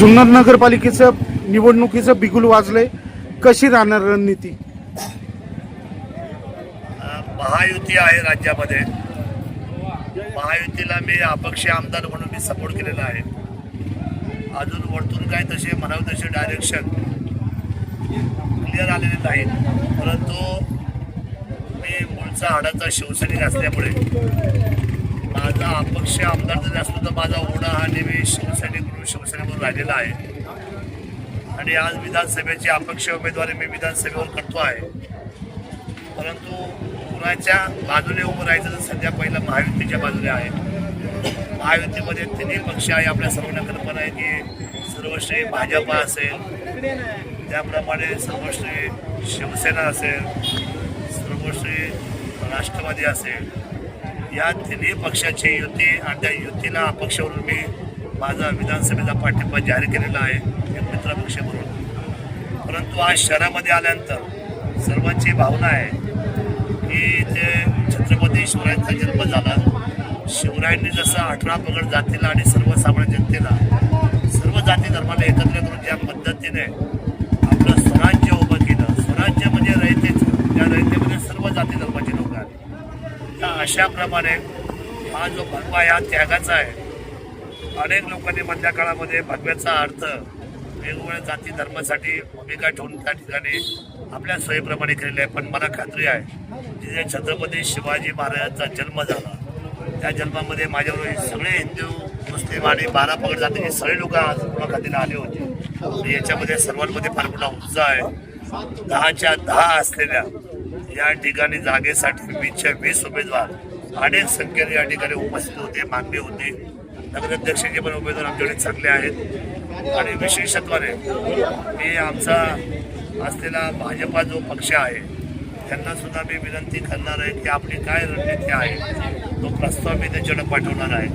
जुन्नर नगरपालिकेचं निवडणुकीचं बिगुल वाजलंय. कशी राहणार रणनीती? महायुती आहे राज्यामध्ये. महायुतीला मी अपक्ष आमदार म्हणून मी सपोर्ट केलेला आहे. अजून वरतून काय तसे म्हणावे तसे डायरेक्शन क्लिअर आलेले नाहीत. परंतु मी मूळचा हाडाचा शिवसैनिक असल्यामुळे माझा अपक्ष आमदार जरी असलो तर माझा ओढा हा नेहमी शिवसैनिक म्हणून आहे. आणि आज विधानसभेची अपक्ष उमेदवारी मी विधानसभेवर करतो आहे. परंतु कुणाच्या बाजूने उभं राहायचं तर सध्या पहिला महायुतीच्या बाजूने आहे. महायुतीमध्ये तिन्ही पक्ष आहे आपल्या सर्वांना कल्पना आहे की सर्वश्री भाजपा असेल त्याप्रमाणे सर्वश्री शिवसेना असेल सर्वश्री राष्ट्रवादी असेल. या तिन्ही पक्षाची युती आणि त्या युतीला अपक्ष म्हणून मी माझा विधानसभेचा पाठिंबा जाहीर केलेला आहे एक मित्रपक्ष म्हणून. परंतु आज शहरामध्ये आल्यानंतर सर्वांची भावना आहे की ते छत्रपती शिवरायांचा जन्म झाला. शिवरायांनी जसं अठरा पगड जातीला आणि सर्वसामान्य जनतेला सर्व जाती धर्माला एकत्र करून ज्या पद्धतीने आपलं स्वराज्य उभं केलं स्वराज्य म्हणजे रयतेच त्या रयतेमध्ये सर्व जाती धर्माचे लोक आहेत त्या अशाप्रमाणे हा जो भगवा या त्यागाचा आहे अनेक लोकांनी मधल्या काळामध्ये भगव्याचा अर्थ वेगवेगळ्या जाती धर्मासाठी भूमिका ठेवून त्या ठिकाणी आपल्या सोयीप्रमाणे केलेले आहे पण मला खात्री आहे जिथे छत्रपती शिवाजी महाराजांचा जन्म झाला त्या जन्मामध्ये माझ्याबरोबर सगळे हिंदू मुस्लिम आणि बारा पगड जातीचे सगळे लोक आज मुलाखतीला आले होते. याच्यामध्ये सर्वांमध्ये फार मोठा उत्साह आहे. दहाच्या दहा असलेल्या या ठिकाणी जागेसाठी वीसच्या वीस उमेदवार अनेक संख्येने या ठिकाणी उपस्थित होते मागणी होती. नगराध्यक्षाचे पण उमेदवार आमच्याकडे चांगले आहेत आणि विशेषत्वाने मी आमचा असलेला भाजपा जो पक्ष आहे त्यांना सुद्धा मी विनंती करणार आहे की आपली काय रणनीती आहे तो प्रस्ताव मी त्यांच्याकडे पाठवणार आहे.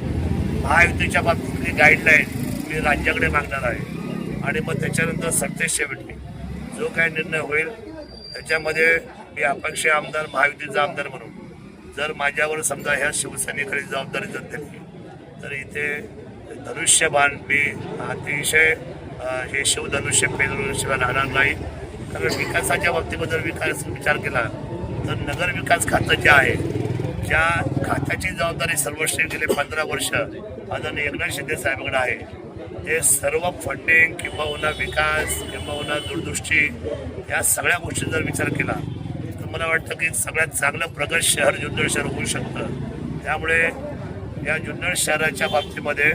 महायुतीच्या बाबतीतली गाईडलाईन मी राज्याकडे मागणार आहे. आणि मग त्याच्यानंतर सत्तेश शेवटी जो काय निर्णय होईल त्याच्यामध्ये मी अपक्ष आमदार महायुतीचा आमदार म्हणून जर माझ्यावर समजा ह्या शिवसेनेकडे जबाबदारी जर दिली तर इथे धनुष्यबाण मी अतिशय हे शिवधनुष्य शिवाय राहणार नाही. कारण विकासाच्या बाबतीबद्दल विकास विचार केला तर नगर विकास खातं जे आहे ज्या खात्याची जबाबदारी सर्वश्री गेले पंधरा वर्ष आदरणीय एकनाथ शिंदे साहेबांकडे आहे. ते सर्व फंडिंग किंबहुना विकास किंबहुना दूरदृष्टी या सगळ्या गोष्टी जर विचार केला तर मला वाटतं की सगळ्यात चांगलं प्रगत शहर जुन्नर शहर होऊ शकतं. त्यामुळे या जुन्नर शहराच्या बाबतीमध्ये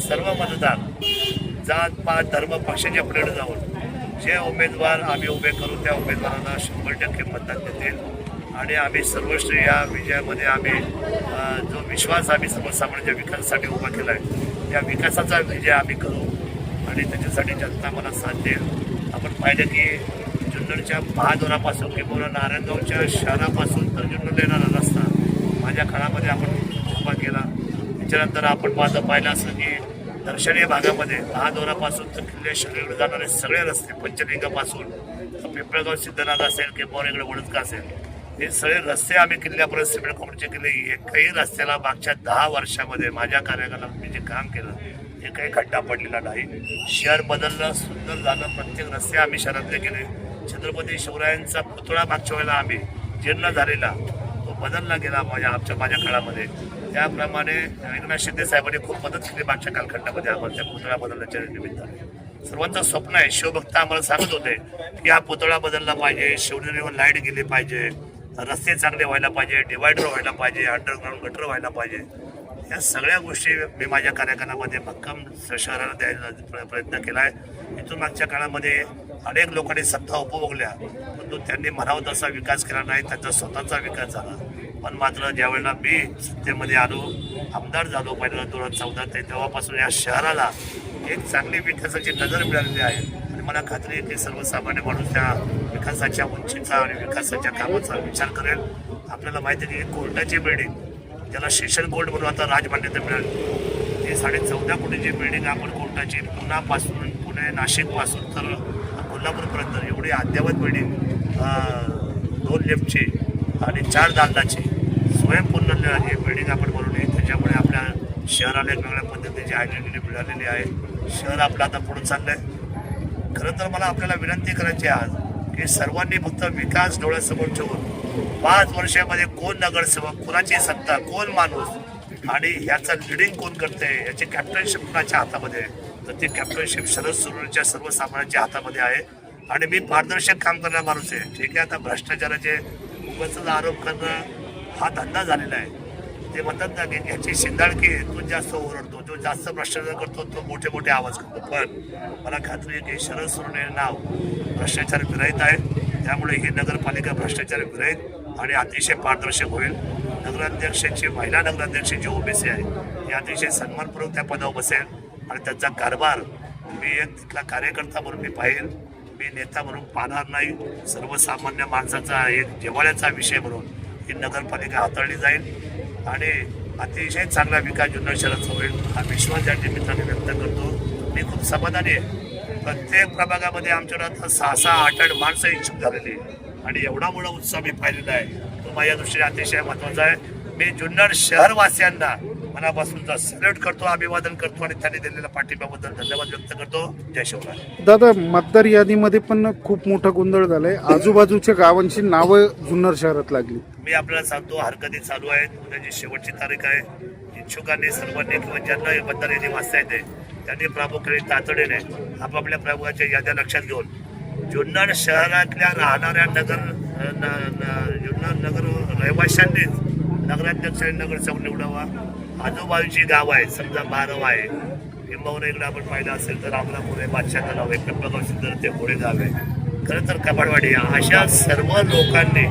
सर्व मतदार जात पात धर्म पक्षाच्या पुढे जाऊन जे उमेदवार आम्ही उभे करू त्या उमेदवारांना शंभर टक्के मतदान देतील. आणि आम्ही सर्वश्री या विजयामध्ये आम्ही जो विश्वास आम्ही सर्वसामान्य विकासासाठी उभा केला आहे त्या विकासाचा विजय आम्ही करू आणि त्याच्यासाठी जनता मला साथ देईल. आपण पाहिलं की जुन्नरच्या महादोरापासून किंवा नारायणगावच्या शहरापासून तर जुन्नर येणारा रस्ता माझ्या काळामध्ये आपण उभा केला. त्याच्यानंतर आपण माझं पाहिलं असं की दर्शनीय भागामध्ये महाद्वारापासून तर किल्ले शहराकडे जाणारे सगळे रस्ते पंचलिंगापासून. पिंपळगाव सिद्धनाथ असेल किंवा इकडे वडदका असेल हे सगळे रस्ते आम्ही किल्ल्यापर्यंत सिमेंट कॉम्पचे केले. एकही रस्त्याला मागच्या दहा वर्षामध्ये माझ्या कार्यकालात मी जे काम केलं एकही खड्डा पडलेला नाही. शहर बदललं सुंदर झालं. प्रत्येक रस्ते आम्ही शहरातले केले. छत्रपती शिवरायांचा पुतळा मागच्या वेळेला आम्ही जीर्ण झालेला. तो बदलला गेला माझ्या आमच्या माझ्या काळामध्ये. त्याप्रमाणे एकनाथ शिंदे साहेबांनी खूप मदत केली मागच्या कालखंडामध्ये आम्हाला त्या पुतळा बदलण्याच्या निमित्ताने सर्वांचं स्वप्न आहे शिवभक्त आम्हाला सांगत होते की हा पुतळा बदलला पाहिजे शिवनेरीवर लाइट गेली पाहिजे रस्ते चांगले व्हायला पाहिजे डिवायडर व्हायला पाहिजे अंडरग्राऊंड गटर व्हायला पाहिजे. या सगळ्या गोष्टी मी माझ्या कार्यक्रमामध्ये भक्कम शहराला द्यायचा प्र- प्रयत्न केला आहे इथून मागच्या काळामध्ये अनेक लोकांनी सत्ता उपभोगल्या परंतु त्यांनी म्हणावं तसा विकास केला नाही त्यांचा स्वतःचा विकास झाला. पण मात्र ज्यावेळेला मी सत्तेमध्ये आलो आमदार झालो पहिल्यांदा दोन हजार चौदा ते तेव्हापासून या शहराला एक चांगली विकासाची नजर मिळालेली आहे. आणि मला खात्री आहे की सर्वसामान्य माणूस त्या विकासाच्या उंचीचा आणि विकासाच्या कामाचा विचार करेल. आपल्याला माहिती आहे की कोर्टाची बिल्डिंग ज्याला सेशन कोर्ट म्हणून आता राजमान्यता मिळाली. ती साडे चौदा कोटीची बिल्डिंग आपण कोर्टाची पुण्यापासून पुणे नाशिकपासून तर कोल्हापूरपर्यंत एवढी अद्ययावत बिल्डिंग दोन लेफ्टची आणि चार दालनाची. स्वयंपूर्ण आहे. बिल्डिंग आपण बनवली त्याच्यामुळे आपल्या शहराला एक वेगळ्या पद्धतीची आयडेंटिटी मिळालेली आहे. शहर आपलं आता पुढे चाललंय. खरं तर मला आपल्याला विनंती करायची आज की सर्वांनी फक्त विकास डोळ्यासमोर ठेवून पाच वर्षामध्ये कोण नगरसेवक कोणाची सत्ता कोण माणूस आणि ह्याचं लिडिंग कोण करते याची कॅप्टनशिप कोणाच्या हातामध्ये? आहे तर ती कॅप्टनशिप शरद सुरूच्या सर्वसामान्यांच्या हातामध्ये आहे. आणि मी पारदर्शक काम करणारा माणूस आहे. ठीक आहे आता भ्रष्टाचाराचे उगाच आरोप करणं हा धंदा झालेला आहे. ते म्हणतात ना की याची शिंदाळकी तो जास्त ओरडतो जो जास्त भ्रष्टाचार करतो तो मोठे मोठे आवाज करतो. पण मला खात्री आहे की शरद सुरणे नाव भ्रष्टाचार विरहित आहे. त्यामुळे ही नगरपालिका भ्रष्टाचार विरहित आणि अतिशय पारदर्शक होईल. नगराध्यक्षांची महिला नगराध्यक्ष जी ओबीसी आहे ती अतिशय सन्मानपूर्वक त्या पदावर बसेल आणि त्यांचा कारभार मी एक तिथला कार्यकर्ता म्हणून मी पाहिल. मी नेता म्हणून पाहणार नाही. सर्वसामान्य माणसाचा एक जिव्हाळ्याचा विषय म्हणून ही नगरपालिका हाताळली जाईल आणि अतिशय चांगला विकास जुन्नर शहराचा होईल. हा विश्वास या निमित्ताने व्यक्त करतो. मी खूप समाधानी आहे. प्रत्येक प्रभागामध्ये आमच्याकडे आता सहा सहा आठ आठ माणसं इच्छुक झालेली आणि एवढा मोठा उत्साह मी पाहिलेला आहे. तो माझ्या दृष्टीने अतिशय महत्त्वाचा आहे. मी जुन्नर शहरवासियांना मनापासूनचा सल्यूट करतो अभिवादन करतो आणि त्यांनी दिलेल्या पाठिंब्याबद्दल धन्यवाद व्यक्त करतो. जय शिवराय. दादा मतदार यादीमध्ये पण खूप मोठा गोंधळ झालाय. आजूबाजूच्या गावांची नावं जुन्नर शहरात लागली. मी आपल्याला सांगतो हरकती चालू आहेत. उद्याची शेवटची तारीख आहे इच्छुकांनी सर्वांनी किंवा ज्यांना मतदार यादी वाचता येते त्यांनी प्रामुख्याने तातडीने आपापल्या प्रभागाच्या याद्या लक्षात घेऊन जुन्नर शहरातल्या राहणाऱ्या नगर जुन्नर नगर रहिवाशांनीच नगराध्यक्ष नगरसेवक निवडावा. आजूबाजूची गाव आहेत समजा बारव आहे. किंबहुना इकडे आपण पाहिलं असेल तर अमरापूर आहे बादशाह तलाव आहे पिंपळगाव सिद्धार्थ ते पुढे गाव आहे. खरं तर कपाडवाडी अशा सर्व लोकांनी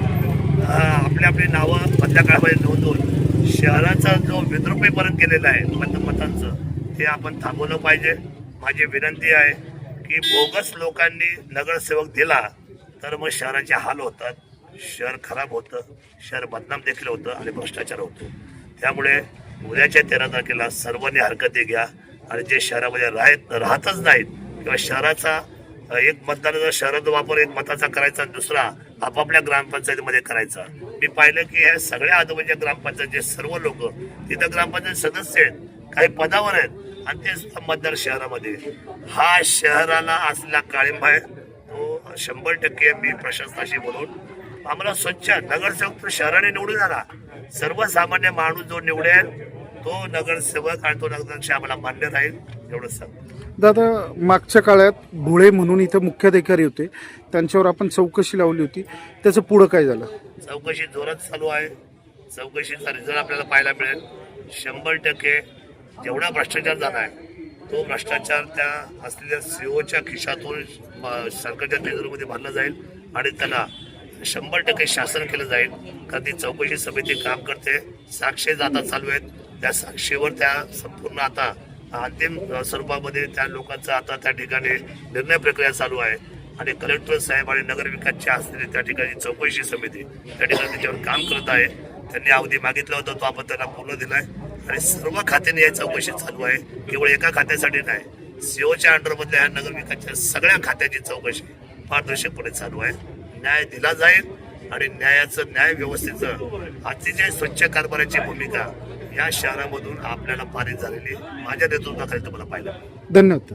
आपली आपली नावं मधल्या काळामध्ये नोंदवून शहराचा जो विद्रुपीकरण केलेला आहे मत मतांचं ते आपण थांबवलं पाहिजे. माझी विनंती आहे की बोगस लोकांनी नगरसेवक दिला तर मग शहराचे हाल होतात. शहर खराब होतं शहर बदनाम देखील होतं आणि भ्रष्टाचार होतो. त्यामुळे उद्याच्या तेरा तारखेला सर्वांनी हरकती घ्या. आणि जे शहरामध्ये राहत राहतच नाहीत किंवा शहराचा एक मतदानाचा शहराचा वापर एक मताचा करायचा आणि दुसरा आपापल्या ग्रामपंचायतीमध्ये करायचा. मी पाहिलं की ह्या सगळ्या आजूबाजूच्या ग्रामपंचायतचे सर्व लोक तिथं ग्रामपंचायत सदस्य आहेत काही पदावर आहेत आणि ते सुद्धा मतदार शहरामध्ये. हा शहराला असलेला काळिंबा आहे तो शंभर टक्के मी प्रशासनाशी बोलून आम्हाला स्वच्छ नगरसेवक तो शहराने निवडून आला. सर्वसामान्य माणूस जो निवडेल तो नगरसेवक आणि तो नगराध्यक्ष आम्हाला मान्य राहील एवढं सांग दादा मागच्या काळात भुळे म्हणून इथं मुख्याधिकारी होते. त्यांच्यावर आपण चौकशी लावली होती. त्याचं पुढं काय झालं? चौकशी जोरात चालू आहे. चौकशीचा रिझल्ट आपल्याला पाहायला मिळेल. शंभर टक्के जेवढा भ्रष्टाचार झाला आहे तो भ्रष्टाचार त्या असलेल्या सीओच्या खिशातून अ, सरकारच्या तिजोरीमध्ये भरला जाईल आणि त्याला शंभर टक्के शासन केलं जाईल. कारण ती चौकशी समिती काम करते. साक्षी आता चालू आहेत. त्या साक्षीवर त्या संपूर्ण आता अंतिम स्वरूपामध्ये त्या लोकांचा आता त्या ठिकाणी निर्णय प्रक्रिया चालू आहे. आणि कलेक्टर साहेब आणि नगरविकासच्या असलेली त्या ठिकाणी चौकशी समिती त्या ठिकाणी त्याच्यावर काम करत आहे. त्यांनी अवधी मागितला होता तो आपण त्यांना पूर्ण दिलाय. आणि सर्व खात्यांनी या चौकशी चालू आहे. केवळ एका खात्यासाठी नाही सीओच्या अंडरमधल्या ह्या नगरविकासच्या सगळ्या खात्याची चौकशी पारदर्शकपणे चालू आहे. न्याय दिला जाईल आणि न्यायाचं न्याय व्यवस्थेचं अतिशय स्वच्छ कारभाराची भूमिका या शहरामधून आपल्याला पारित झालेली. माझ्या नेतृत्वाखाली तुम्हाला पाहिलं धन्यवाद.